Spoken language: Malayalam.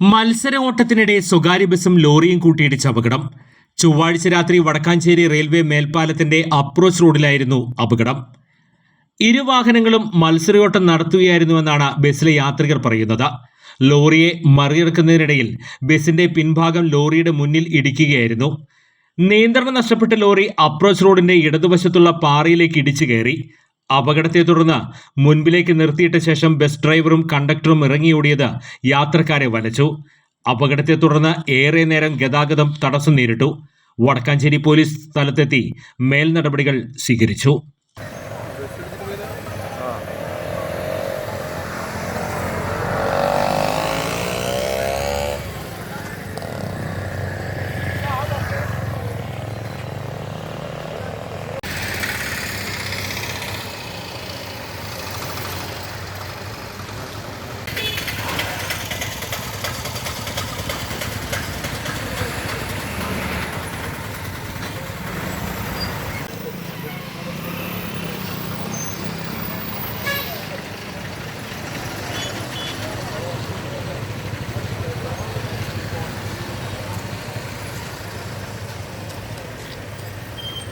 മത്സര ഓട്ടത്തിനിടെ സ്വകാര്യ ബസും ലോറിയും കൂട്ടിയിടിച്ച അപകടം. ചൊവ്വാഴ്ച രാത്രി വടക്കാഞ്ചേരി റെയിൽവേ മേൽപ്പാലത്തിന്റെ അപ്രോച്ച് റോഡിലായിരുന്നു അപകടം. ഇരു വാഹനങ്ങളും മത്സരയോട്ടം നടത്തുകയായിരുന്നുവെന്നാണ് ബസ്സിലെ യാത്രികർ പറയുന്നത്. ലോറിയെ മറികടക്കുന്നതിനിടയിൽ ബസിന്റെ പിൻഭാഗം ലോറിയുടെ മുന്നിൽ ഇടിക്കുകയായിരുന്നു. നിയന്ത്രണം നഷ്ടപ്പെട്ട ലോറി അപ്രോച്ച് റോഡിന്റെ ഇടതുവശത്തുള്ള പാറയിലേക്ക് ഇടിച്ചു കയറി. അപകടത്തെ തുടർന്ന് മുൻപിലേക്ക് നിർത്തിയിട്ട ശേഷം ബസ് ഡ്രൈവറും കണ്ടക്ടറും ഇറങ്ങിയോടിയത് യാത്രക്കാരെ വലച്ചു. അപകടത്തെ തുടർന്ന് ഏറെ നേരം ഗതാഗതം തടസ്സം നേരിട്ടു. വടക്കാഞ്ചേരി പോലീസ് സ്ഥലത്തെത്തി മേൽനടപടികൾ സ്വീകരിച്ചു.